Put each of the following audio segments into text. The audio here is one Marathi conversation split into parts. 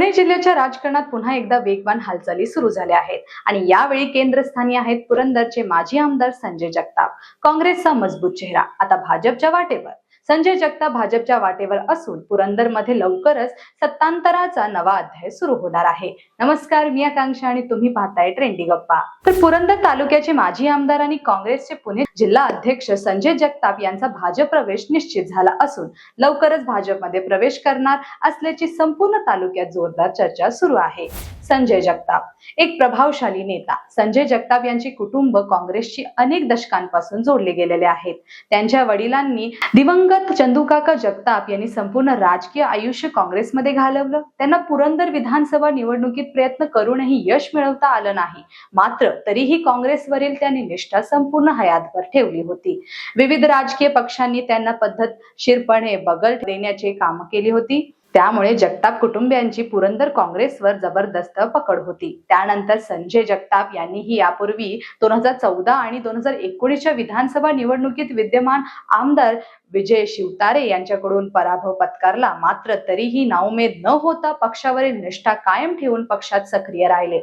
पुणे जिल्ह्याच्या राजकारणात पुन्हा एकदा वेगवान हालचाली सुरू झाल्या आहेत. आणि यावेळी केंद्रस्थानी आहेत पुरंदरचे माजी आमदार संजय जगताप. काँग्रेसचा मजबूत चेहरा. आता भाजपच्या वाटेवर. संजय जगताप भाजपच्या वाटेवर असून पुरंदरमध्ये लवकरच सत्तांतराचा नवा अध्याय सुरू होणार आहे. नमस्कार मी आकांक्षा आणि तुम्ही पाहताय ट्रेंडी गप्पा. तर पुरंदर तालुक्याचे माजी आमदार आणि काँग्रेसचे पुणे जिल्हा अध्यक्ष संजय जगताप यांचा भाजप प्रवेश निश्चित झाला असून लवकरच भाजपमध्ये प्रवेश करणार असल्याची संपूर्ण तालुक्यात जोरदार चर्चा सुरू आहे. संजय जगताप. एक प्रभावशाली नेता. संजय जगताप यांचे कुटुंब काँग्रेसची अनेक दशकांपासून जोडले गेलेले आहेत. त्यांच्या वडिलांनी दिवंगत चंदुकाका जगताप यांनी संपूर्ण राजकीय आयुष्य काँग्रेसमध्ये घालवलं. त्यांना पुरंदर विधानसभा निवडणुकीत प्रयत्न करूनही यश मिळवता आलं नाही. मात्र तरीही काँग्रेसवरील त्यांनी निष्ठा संपूर्ण हयातभर ठेवली होती. विविध राजकीय पक्षांनी त्यांना पद्धतशीरपणे बगल देण्याचे काम केली होती. त्यामुळे जगताप कुटुंबियांची पुरंदर काँग्रेसवर जबरदस्त पकड होती. त्यानंतर संजय जगताप यांनीही यापूर्वी दोन हजार चौदा आणि दोन हजार एकोणीसच्या विधानसभा निवडणुकीत विद्यमान आमदार विजय शिवतारे यांच्याकडून पराभव पत्कारला. मात्र तरीही नाउमेद न होता पक्षावरील निष्ठा कायम ठेवून पक्षात सक्रिय राहिले.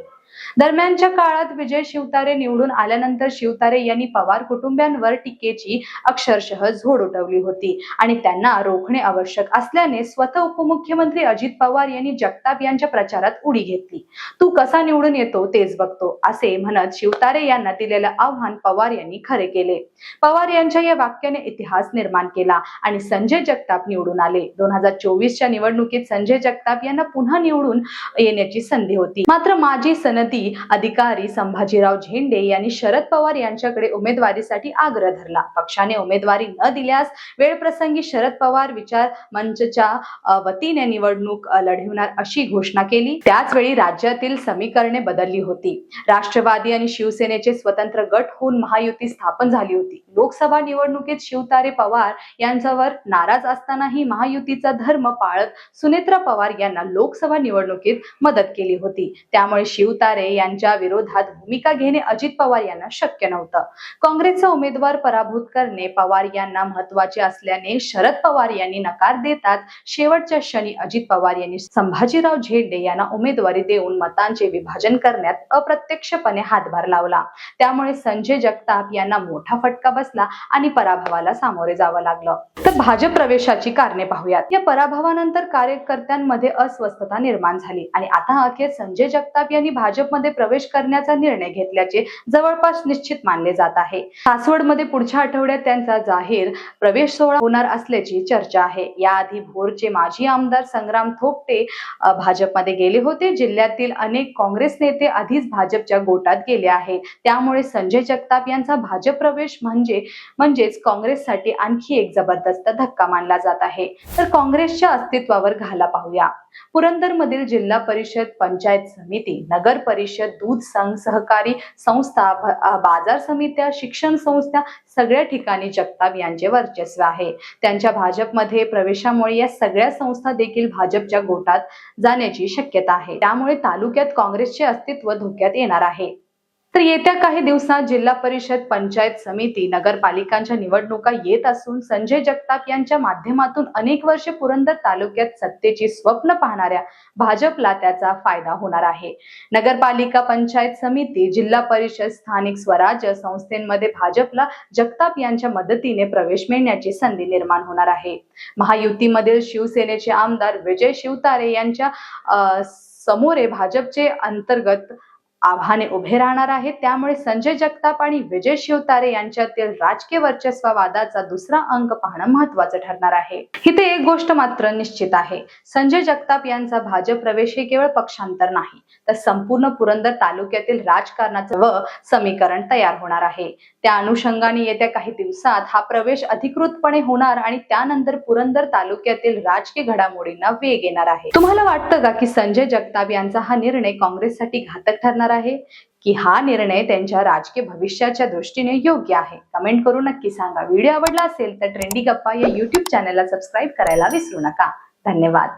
दरम्यानच्या काळात विजय शिवतारे निवडून आल्यानंतर शिवतारे यांनी पवार कुटुंबियांवर टीकेची अक्षरशः झोड उठवली होती. आणि त्यांना रोखणे आवश्यक असल्याने स्वतः उपमुख्यमंत्री अजित पवार यांनी जगताप यांच्या प्रचारात उडी घेतली. तू कसा निवडून येतो तेच बघतो असे म्हणत शिवतारे यांना दिलेलं आव्हान पवार यांनी खरे केले. पवार यांच्या या वाक्याने इतिहास निर्माण केला आणि संजय जगताप निवडून आले. दोन हजार चोवीसच्या निवडणुकीत संजय जगताप यांना पुन्हा निवडून येण्याची संधी होती. मात्र माजी सन सनदी अधिकारी संभाजीराव झेंडे यांनी शरद पवार यांच्याकडे उमेदवारीसाठी आग्रह धरला. पक्षाने उमेदवारी न दिल्यास वेळप्रसंगी शरद पवार विचार मंचच्या वतीने निवडणूक लढविणार अशी घोषणा केली. त्याच वेळी राज्यातील समीकरणे बदलली होती. राष्ट्रवादी आणि शिवसेनेचे स्वतंत्र गट होऊन महायुती स्थापन झाली होती. लोकसभा निवडणुकीत शिवतारे पवार यांच्यावर नाराज असतानाही महायुतीचा धर्म पाळत सुनेत्रा पवार यांना लोकसभा निवडणुकीत मदत केली होती. त्यामुळे शिवतारे यांच्या विरोधात भूमिका घेणे अजित पवार यांना शक्य नव्हतं. काँग्रेसचा उमेदवार पराभूत करणे पवार यांना महत्त्वाचे असल्याने शरद पवार यांनी नकार देतात. शेवटच्या क्षणी अजित पवार यांनी संभाजीराव झेंडे यांना उमेदवारी देऊन मतांचे विभाजन करण्यात अप्रत्यक्षपणे हातभार लावला. त्यामुळे संजय जगताप यांना मोठा फटका बसला आणि पराभवाला सामोरे जावं लागलं. तर भाजप प्रवेशाची कारणे पाहूयात. या पराभवानंतर कार्यकर्त्यांमध्ये अस्वस्थता निर्माण झाली आणि आता अखेर संजय जगताप यांनी भाजप भाजपमध्ये प्रवेश करण्याचा निर्णय घेतल्याचे जवळपास निश्चित मानले जात आहे. सासवडमध्ये पुढच्या आठवड्यात त्यांचा जाहीर प्रवेश सोहळा होणार असल्याची चर्चा आहे. याआधी भोरचे माजी आमदार संग्राम थोपटे भाजपमध्ये गेले होते. जिल्ह्यातील अनेक काँग्रेस नेते आधीच भाजपच्या गोटात गेले आहेत. त्यामुळे संजय जगताप यांचा भाजप प्रवेश म्हणजे म्हणजेच काँग्रेससाठी आणखी एक जबरदस्त धक्का मानला जात आहे. तर काँग्रेसच्या अस्तित्वावर घाला पाहूया. पुरंदरमधील जिल्हा परिषद पंचायत समिती नगर परिषद दूध संघ सहकारी संस्था बाजार समित्या शिक्षण संस्था सगळ्या ठिकाणी जगताप यांचे वर्चस्व आहे. त्यांच्या भाजपमध्ये प्रवेशामुळे या सगळ्या संस्था देखील भाजपच्या गोटात जाण्याची शक्यता आहे. त्यामुळे तालुक्यात काँग्रेसचे अस्तित्व धोक्यात येणार आहे. तर येत्या काही दिवसात जिल्हा परिषद पंचायत समिती नगरपालिकांच्या निवडणुका येत असून संजय जगताप यांच्या माध्यमातून अनेक वर्षे पुरंदर तालुक्यात सत्तेची स्वप्न पाहणाऱ्या भाजपला त्याचा फायदा होणार आहे. नगरपालिका पंचायत समिती जिल्हा परिषद स्थानिक स्वराज्य संस्थेमध्ये भाजपला जगताप यांच्या मदतीने प्रवेश मिळण्याची संधी निर्माण होणार आहे. महायुतीमधील शिवसेनेचे आमदार विजय शिवतारे यांच्या समोरे भाजपचे अंतर्गत आव्हाने उभे राहणार आहेत. त्यामुळे संजय जगताप आणि विजय शिवतारे यांच्यातील राजकीय वर्चस्ववादाचा दुसरा अंक पाहणं महत्वाचं ठरणार आहे. इथे एक गोष्ट मात्र निश्चित आहे. संजय जगताप यांचा भाजप प्रवेश हे केवळ पक्षांतर नाही तर संपूर्ण पुरंदर तालुक्यातील राजकारणाचं व समीकरण तयार होणार आहे. त्या अनुषंगाने येत्या काही दिवसात हा प्रवेश अधिकृतपणे होणार आणि त्यानंतर पुरंदर तालुक्यातील राजकीय घडामोडींना वेग येणार आहे. तुम्हाला वाटतं का की संजय जगताप यांचा हा निर्णय काँग्रेससाठी घातक ठरणार आहे? की हा निर्णय त्यांच्या राजकीय भविष्याच्या दृष्टीने योग्य आहे? कमेंट करून नक्की सांगा. व्हिडिओ आवडला असेल तर ट्रेंडी गप्पा या युट्यूब चॅनलला सबस्क्राईब करायला विसरू नका. धन्यवाद.